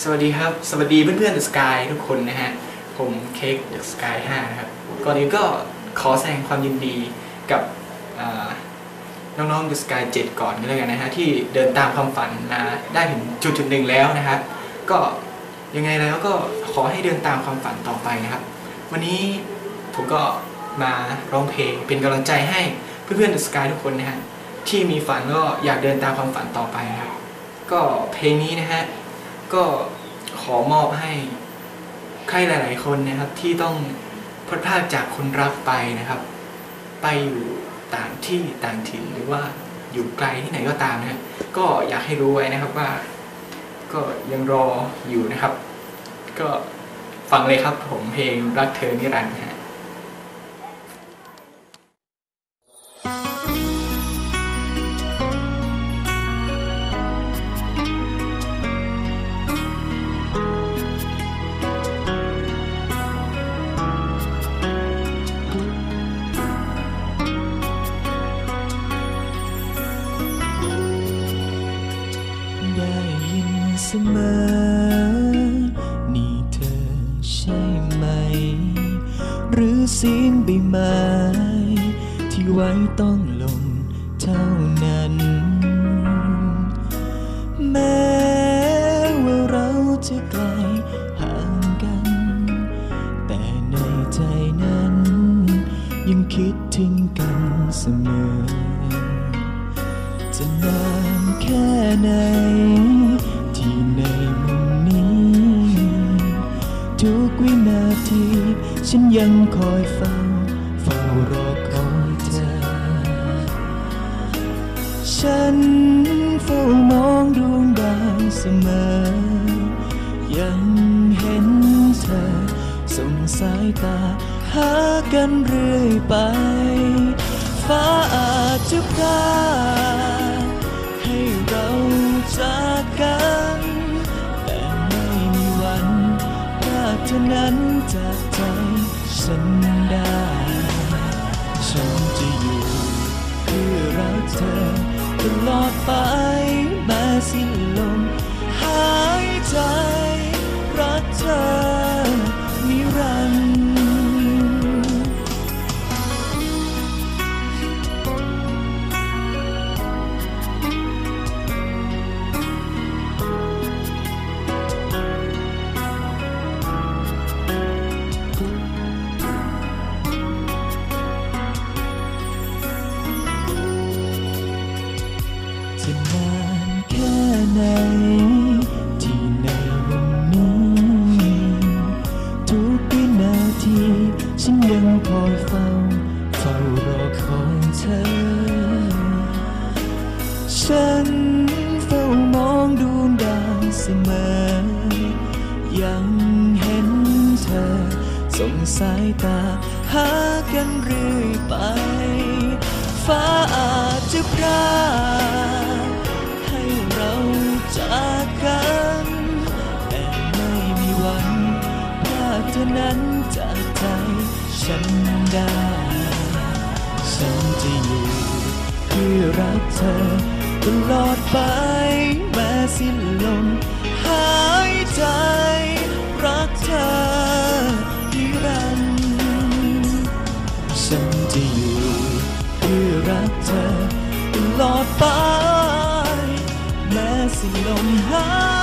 สวัสดีครับ สวัสดีเพื่อนๆ The Sky ทุกคนนะฮะ ผมเค้ก The Sky 5นะครับ ก่อนอื่นก็ขอแสดงความยินดีกับอ่าน้องๆ The Sky 7ก่อนก็แล้วกันนะฮะ ที่เดินตามความฝันมาได้ถึงจุดจุดๆหนึ่งแล้วนะครับ ก็ยังไงแล้วก็ขอให้เดินตามความฝันต่อไปนะครับ วันนี้ผมก็มาร้องเพลงเป็นกำลังใจให้เพื่อนๆ The Sky ทุกคนนะฮะที่มีฝันก็อยากเดินตามความฝันต่อไปนะครับ ก็เพลงนี้นะฮะ ก็ขอมอบให้ใครหลาย ๆ คนนะครับที่ต้องพลดพรากจากคนรักไปนะครับ ไปอยู่ต่างที่ต่างถิ่นหรือว่าอยู่ไกลที่ไหนก็ตามนะฮะก็อยากให้รู้ไว้นะครับว่า ก็ยังรออยู่นะครับ ก็ฟังเลยครับผมเพลงรักเธอนิรันดร์ สมอ นี่เธอใช่ไหม หรือเสียงใบไม้ที่ไว้ต้องลงเท่านั้น แม้ว่าเราจะไกลห่างกัน แต่ในใจนั้น ยังคิดถึงกันเสมอ จะนานแค่ไหน ยังคอยเฝ้าเฝ้ารอคอยเธอ ฉันเฝ้ามองดวงดาวเสมอ ยังเห็นเธอส่งสายตาหากันเรื่อยไป ฟ้าอาจจะพรา เท่ากเธอนั้นจากใจฉันได้ ฉันจะอยู่เพื่อรักเธอตลอดไปแม้สิ้นลมหายใจ ยังเห็นเธอ ส่งสายตาหากันเรื่อยไป ฟ้าอาจจะพรากให้เราจากกัน แต่ไม่มีวันพรากเธอนั้นจากใจฉันได้ ฉันจะอยู่เพื่อรักเธอตลอดไปแม้สิ้นลมายใจรักเธอนิรันดร์ฉันจะอยู่เพื่อรักเธอตลอดไปแม้สิ้นลมหาย